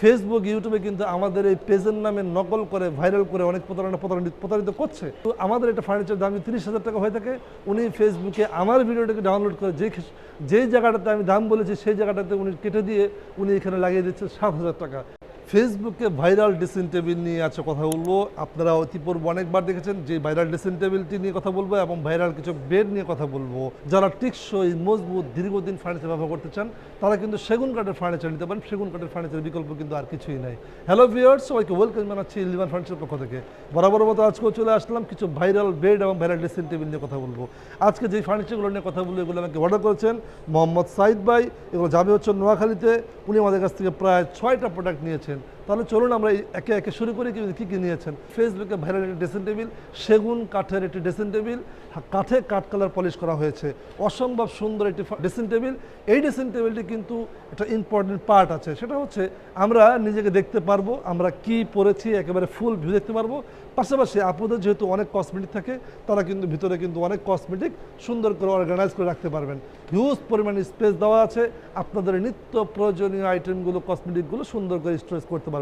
Facebook ইউটিউবে কিন্তু আমাদের এই পেজের নামে নকল করে ভাইরাল করে অনেক প্রতারণা প্রতারণিত প্রতারিত করছে। তো আমাদের এটা ফার্নিচার দাম তিরিশ হাজার টাকা হয়ে থাকে, উনি ফেসবুকে আমার ভিডিওটাকে ডাউনলোড করে যে যেই জায়গাটাতে আমি দাম বলেছি, সেই জায়গাটাতে উনি কেটে দিয়ে উনি এখানে লাগিয়ে দিচ্ছে সাত হাজার টাকা। ফেসবুকে ভাইরাল ড্রেসিং টেবিল নিয়ে আছে কথা বলব। আপনারা অতিপূর্ব অনেকবার দেখেছেন যে ভাইরাল ড্রেসিং টেবিলটি নিয়ে কথা বলব এবং ভাইরাল কিছু বেড নিয়ে কথা বলব। যারা টিকসই, মজবুত, দীর্ঘদিন ফার্নিচার ব্যবহার করতে চান, তারা কিন্তু সেগুন কাঠের ফার্নিচার নিতে পারেন। সেগুন কাঠের ফার্নিচারের বিকল্প কিন্তু আর কিছুই নাই। হ্যালো ভিউয়ার্স সবাইকে ওয়েলকাম জানাচ্ছি লিভান ফার্নিচার পক্ষ থেকে। বরাবর মতো আজকেও চলে আসলাম কিছু ভাইরাল বেড এবং ভাইরাল ড্রেসিং টেবিল নিয়ে কথা বলব। আজকে যে ফার্নিচারগুলো নিয়ে কথা বলব, এগুলো আমাকে অর্ডার করেছেন মোহাম্মদ সাইদ ভাই। এগুলো যাবে হচ্ছে নোয়াখালীতে। উনি আমাদের কাছ থেকে প্রায় ছয়টা প্রোডাক্ট নিয়েছেন। time তাহলে চলুন আমরা একে একে শুরু করি কি কী কী নিয়েছেন। ফেসবুকে ভাইরাল একটি ড্রেসিং টেবিল সেগুন, কাঠের একটি ড্রেসিং টেবিল কাঠে কাঠ কালার পলিশ করা হয়েছে। অসম্ভব সুন্দর একটি ড্রেসিং টেবিল এই ড্রেসিং টেবিলটি কিন্তু একটা ইম্পর্টেন্ট পার্ট আছে। সেটা হচ্ছে আমরা নিজেকে দেখতে পারব, আমরা কি পরেছি, একেবারে ফুল ভিউ দেখতে পারব। পাশাপাশি আপনাদের যেহেতু অনেক কসমেটিক থাকে, তারা কিন্তু ভিতরে কিন্তু অনেক কসমেটিক সুন্দর করে অর্গানাইজ করে রাখতে পারবেন। হিউজ পরিমাণে স্পেস দেওয়া আছে। আপনাদের নিত্য প্রয়োজনীয় আইটেমগুলো কসমেটিকগুলো সুন্দর করে স্টোরেজ করতে পারবেন।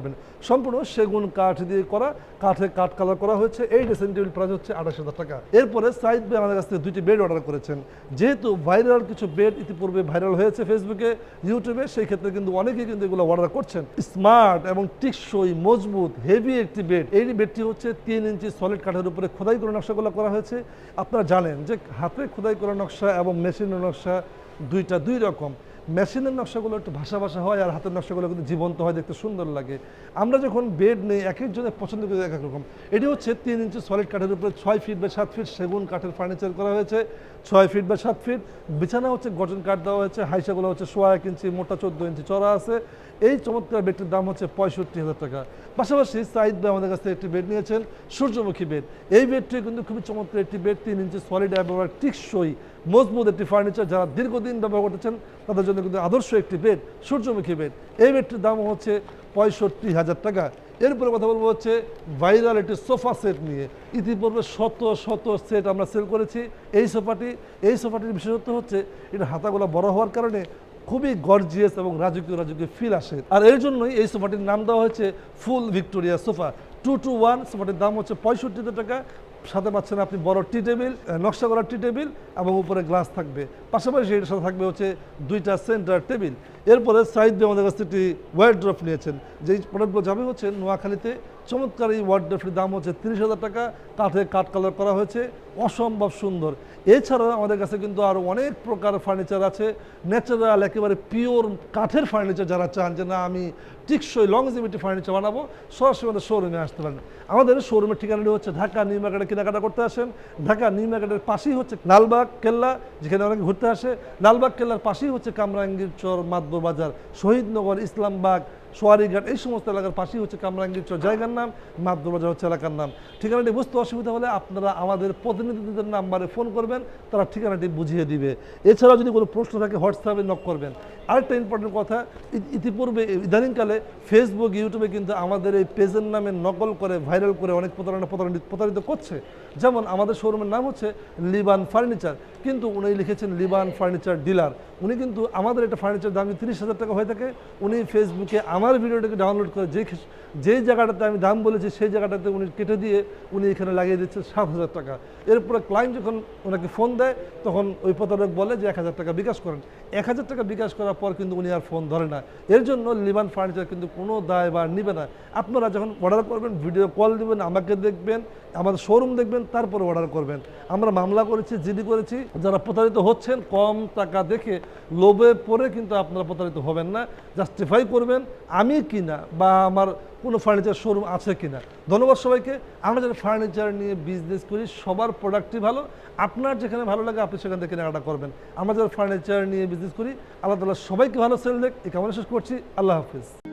সম্পূর্ণ সেগুন কাঠ দিয়ে করা, কাঠে কাঠ কালার করা হয়েছে। এই ড্রেসিং টেবিল প্রাইস হচ্ছে আঠাশ হাজার টাকা। এরপরে সাইড বে আমাদের কাছ থেকে দুইটি বেড অর্ডার করেছেন। যেহেতু ভাইরাল কিছু বেড ইতিপূর্বে ভাইরাল হয়েছে ফেসবুকে ইউটিউবে সেই ক্ষেত্রে কিন্তু অনেকেই কিন্তু এগুলো অর্ডার করছেন। স্মার্ট এবং টিকসই, মজবুত হেভি একটি বেড এই বেডটি হচ্ছে তিন ইঞ্চি সলিড কাঠের উপরে খোদাই করে নকশাগুলো করা হয়েছে। আপনারা জানেন যে হাতে খোদাই করা নকশা এবং মেশিনের নকশা দুইটা দুই রকম। মেশিনের নকশাগুলো একটু ভাষা ভাষা হয় আর হাতের নকশাগুলো কিন্তু জীবন্ত হয়, দেখতে সুন্দর লাগে। আমরা যখন বেড নেই, এক একজনের পছন্দ করি এক এক রকম। এটি হচ্ছে তিন ইঞ্চি সলিড কাঠের উপরে ছয় ফিট বা সাত ফিট সেগুন কাঠের ফার্নিচার করা হয়েছে। ছয় ফিট বা সাত ফিট বিছানা হচ্ছে গঠন কাঠ দেওয়া হয়েছে। হাইসাগুলো হচ্ছে সোয়া এক ইঞ্চি, মোটা চোদ্দ ইঞ্চি চড়া আছে। এই চমৎকার বেডটির দাম হচ্ছে পঁয়ষট্টি হাজার টাকা। পাশাপাশি সাইদ ভাই আমাদের কাছ থেকে একটি বেড নিয়েছেন, সূর্যমুখী বেড। এই বেডটি কিন্তু খুবই চমৎকার একটি বেড, তিন ইঞ্চি সলিড এবং টিকসই। মজবুত একটি ফার্নিচার যারা দীর্ঘদিন ব্যবহার করতেছেন, তাদের জন্য কিন্তু আদর্শ একটি বেড সূর্যমুখী বেড এই বেডটির দাম হচ্ছে পঁয়ষট্টি হাজার টাকা। এরপরে কথা বলব হচ্ছে ভাইরাল একটি সোফা সেট নিয়ে। ইতিপূর্বে শত শত সেট আমরা সেল করেছি এই সোফাটি এই সোফাটির বিশেষত্ব হচ্ছে এটা হাতাগুলো বড় হওয়ার কারণে খুবই গর্জিয়াস এবং রাজকীয় রাজকীয় ফিল আসে। আর এর জন্যই এই সোফাটির নাম দেওয়া হয়েছে full Victoria sofa two two one সোফাটির দাম হচ্ছে পঁয়ষট্টি টাকা। সাথে পাচ্ছেন আপনি বড় টি টেবিল নকশা করা টি টেবিল এবং উপরে গ্লাস থাকবে। পাশাপাশি এটার সাথে থাকবে হচ্ছে দুইটা সেন্টার টেবিল। এরপরে সাইড দিয়ে আমাদের কাছ থেকে একটি ওয়ার্ড্রপ নিয়েছেন। যেই প্রোডাক্টগুলো যাবে হচ্ছে নোয়াখালীতে চমৎকার এই ওয়ার্ড্রপটির দাম হচ্ছে তিরিশ হাজার টাকা। কাঠে কাঠ কালার করা হয়েছে। অসম্ভব সুন্দর। এছাড়াও আমাদের কাছে কিন্তু আরও অনেক প্রকার ফার্নিচার আছে। ন্যাচারাল একেবারে পিওর কাঠের ফার্নিচার যারা চান যে না, আমি টিকসই লংজিভিটি ফার্নিচার বানাবো, সরাসরি আমাদের শোরুমে আসতে পারেন। আমাদের শোরুমের ঠিকানাটি হচ্ছে ঢাকা নিউ মার্কেটে কেনাকাটা করতে আসেন। ঢাকা নিউ মার্কেটের পাশেই হচ্ছে লালবাগ কেল্লা, যেখানে অনেকে ঘুরতে আসে। লালবাগ কেল্লার পাশেই হচ্ছে কামরাঙ্গীর চর মাদবর বাজার শহীদনগর, ইসলামবাগ সোয়ারিঘাট এই সমস্ত এলাকার পাশেই হচ্ছে কামরাঙ্গীর চর। জায়গার নাম মাদবর বাজার হচ্ছে এলাকার নাম। ঠিকানাটি বুঝতে অসুবিধা হলে আপনারা আমাদের প্রতিনিধিদের নাম্বারে ফোন করবেন, তারা ঠিকানাটি বুঝিয়ে দিবে। এছাড়াও যদি কোনো প্রশ্ন থাকে, হোয়াটসঅ্যাপে নক করবেন। আরেকটা ইম্পর্টেন্ট কথা ইতিপূর্বে, ইদানিংকালে ফেসবুক ইউটিউবে কিন্তু আমাদের এই পেজের নামে নকল করে ভাইরাল করে অনেক প্রতারণা প্রতারণিত প্রতারিত করছে। যেমন আমাদের শোরুমের নাম হচ্ছে লিবান ফার্নিচার, কিন্তু উনি লিখেছেন লিবান ফার্নিচার ডিলার। উনি কিন্তু আমাদের একটা ফার্নিচার দাম তিরিশ হাজার টাকা হয়ে থাকে, উনি ফেসবুকে আমার ভিডিওটাকে ডাউনলোড করে যে যেই জায়গাটাতে আমি দাম বলেছি সেই জায়গাটাতে উনি কেটে দিয়ে উনি এখানে লাগিয়ে দিচ্ছে সাত হাজার টাকা। এরপরে ক্লায়েন্ট যখন ওনাকে ফোন দেয়, তখন ওই প্রতারক বলে যে এক হাজার টাকা বিকাশ করেন। এক হাজার টাকা বিকাশ করার পর কিন্তু উনি আর ফোন ধরে না। এর জন্য লিবান ফার্নিচার কিন্তু কোনো দায় বা নিবে না। আপনারা যখন অর্ডার করবেন ভিডিও কল দিবেন, আমাকে দেখবেন আমাদের শোরুম দেখবেন, তারপরে অর্ডার করবেন। আমরা মামলা করেছি, জিডি করেছি। যারা প্রতারিত হচ্ছেন, কম টাকা দেখে লোভে পরে কিন্তু আপনারা প্রতারিত হবেন না। জাস্টিফাই করবেন আমি কিনা বা আমার কোনো ফার্নিচার শোরুম আছে কিনা? ধন্যবাদ সবাইকে। আমরা যারা ফার্নিচার নিয়ে বিজনেস করি, সবার প্রোডাক্টই ভালো। আপনার যেখানে ভালো লাগে, আপনি সেখান থেকে কেনাকাটা করবেন। আমরা যারা ফার্নিচার নিয়ে বিজনেস করি, আল্লাহ তালা সবাইকে ভালো সেল দেখ। এই কামনা শেষ করছি। আল্লাহ হাফিজ।